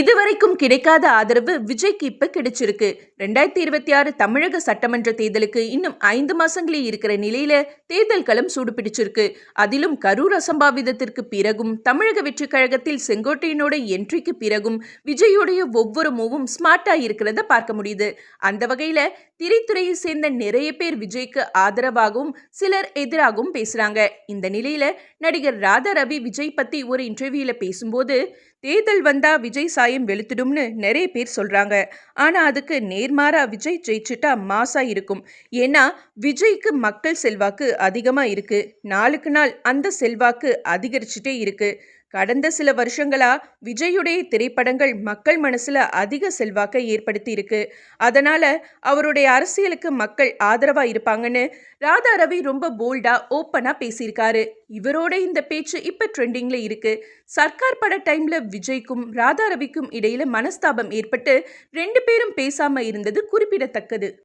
இதுவரைக்கும் கிடைக்காத ஆதரவு விஜய்க்கு இப்ப கிடைச்சிருக்கு. ரெண்டாயிரத்தி இருபத்தி ஆறு தமிழக சட்டமன்ற தேர்தலுக்கு இன்னும் ஐந்து மாசங்களே இருக்கிற நிலையில தேர்தல் களம் சூடு பிடிச்சிருக்கு அதிலும் கரூர் அசம்பாவிதத்திற்கு பிறகும் தமிழக வெற்றி கழகத்தில் செங்கோட்டையனோட என்ட்ரிக்கு பிறகும் விஜயுடைய ஒவ்வொரு மூவும் ஸ்மார்ட்டா இருக்கிறத பார்க்க முடியுது. அந்த வகையில திரைத்துறையை சேர்ந்த நிறைய பேர் விஜய்க்கு ஆதரவாகவும் சிலர் எதிராகவும் பேசுறாங்க. இந்த நிலையில நடிகர் ராதா ரவி விஜய் பத்தி ஒரு இன்டர்வியூல பேசும்போது தேர்தல் வந்தா விஜய் சாய் சாயம் வெளுத்துடும்னு நிறைய பேர் சொல்றாங்க. ஆனா அதுக்கு நேர்மாறா விஜய் ஜெயிச்சுட்டா மாசா இருக்கும். ஏன்னா விஜய்க்கு மக்கள் செல்வாக்கு அதிகமா இருக்கு. நாளுக்கு நாள் அந்த செல்வாக்கு அதிகரிச்சுட்டே இருக்கு. கடந்த சில வருஷங்களா விஜயுடைய திரைப்படங்கள் மக்கள் மனசுல அதிக செல்வாக்கை ஏற்படுத்தி இருக்கு அதனால அவருடைய அரசியலுக்கு மக்கள் ஆதரவா இருப்பாங்கன்னு ராதா ரவி ரொம்ப போல்டா ஓப்பனா பேசியிருக்காரு. இவரோட இந்த பேச்சு இப்ப ட்ரெண்டிங்ல இருக்கு. சர்க்கார் பட டைம்ல விஜய்க்கும் ராதா ரவிக்கும் இடையில மனஸ்தாபம் ஏற்பட்டு ரெண்டு பேரும் பேசாம இருந்தது குறிப்பிடத்தக்கது.